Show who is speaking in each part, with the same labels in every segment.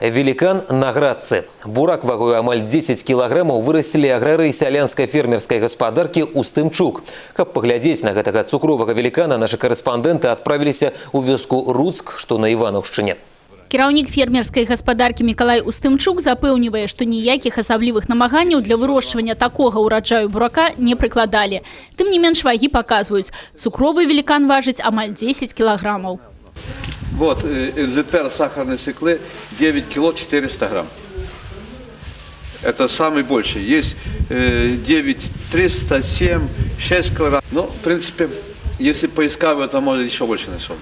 Speaker 1: Великан на градцы. Бурак вагою амаль 10 кілаграмаў вырастили аграрыі сялянскай фермерской гаспадаркі Устымчук. Каб паглядзець на гэтага цукровага великана, наши корреспонденты отправились у вёску Руцк, што на Іванаўшчыне.
Speaker 2: Кіраўнік фермерскай гаспадаркі Мікалай Устымчук запэўнівае, што ніякіх асаблівых намаганняў для вырошчвання такога ўраджаю бурака не прыкладалі. Тым не менш вагі паказваюць. Цукровы великан важыць амаль 10 кілаграмаў.
Speaker 3: Вот, э, НЗПР сахарной свеклы 9 кило 400 грамм. Это самый больший. Есть э, 9 300, 7, 6 килограмм. Ну, в принципе, если поискать, то может еще больше нашел.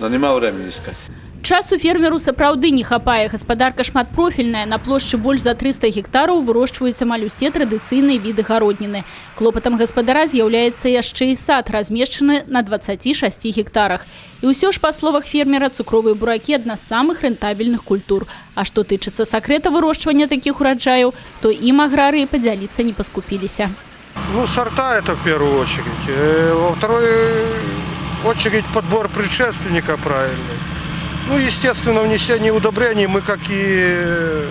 Speaker 3: Но нема времени искать
Speaker 2: Часу фермеру сапраўды не хапае. Гаспадарка шматпрофільная. На плошчы больш за 300 гектараў вырошчваюць амаль усе традыцыйныя віды гародніны. Клопатам гаспадара з'яўляецца яшчэ і сад, размешчаны на 26 гектарах. І ўсё ж, па словах фермера, цукровыя буракі адна з самых рэнтабельных культур. А што тычыцца сакрэта вырошчвання такіх ураджаяў, то ім аграрыі падзяліцца не паскупіліся.
Speaker 4: Ну, сорта это в первую очередь. Э, Во вторую очередь подбор предшественника правильный. Ну, естественно, внесение удобрений мы как и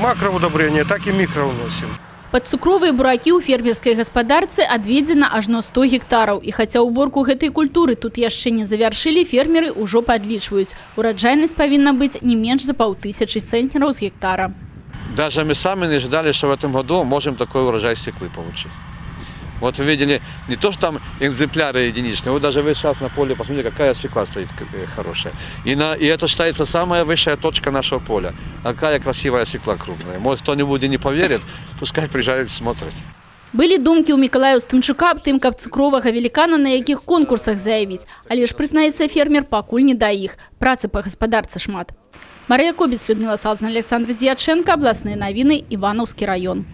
Speaker 4: макроудобрения, так и микро вносим.
Speaker 2: Пад цукровыя буракі ў фермерскай гаспадарцы адведзена ажно 100 гектараў. І хаця ўборку гэтай культуры тут яшчэ не завяршылі, фермеры ўжо падлічваюць. Ураджайнасць павінна быць не менш за паўтысячы цэнтнераў з гектара.
Speaker 3: Даже мы сами не ожидали, что в этом году можем такой урожай свеклы получить. Вот вы видели не то, что там экземпляры единичные, вот даже вы сейчас на поле посмотрите, какая свекла стоит э, хорошая. И, на, и это считается самая высшая точка нашего поля. А Какая красивая свекла крупная. Может, кто-нибудь и не поверит, пускай приезжает смотрит.
Speaker 2: Былі думкі ў Мікалаю Стымчука аб тым, каб цукровага великана на якіх конкурсах заявіць. Але ж прызнаецца фермер пакуль не да іх. Працы па гаспадарцы шмат. Марыя Кобіц, Людмила Салзна, Александр Дьяченко, абласныя навіны, Іванаўскі раён.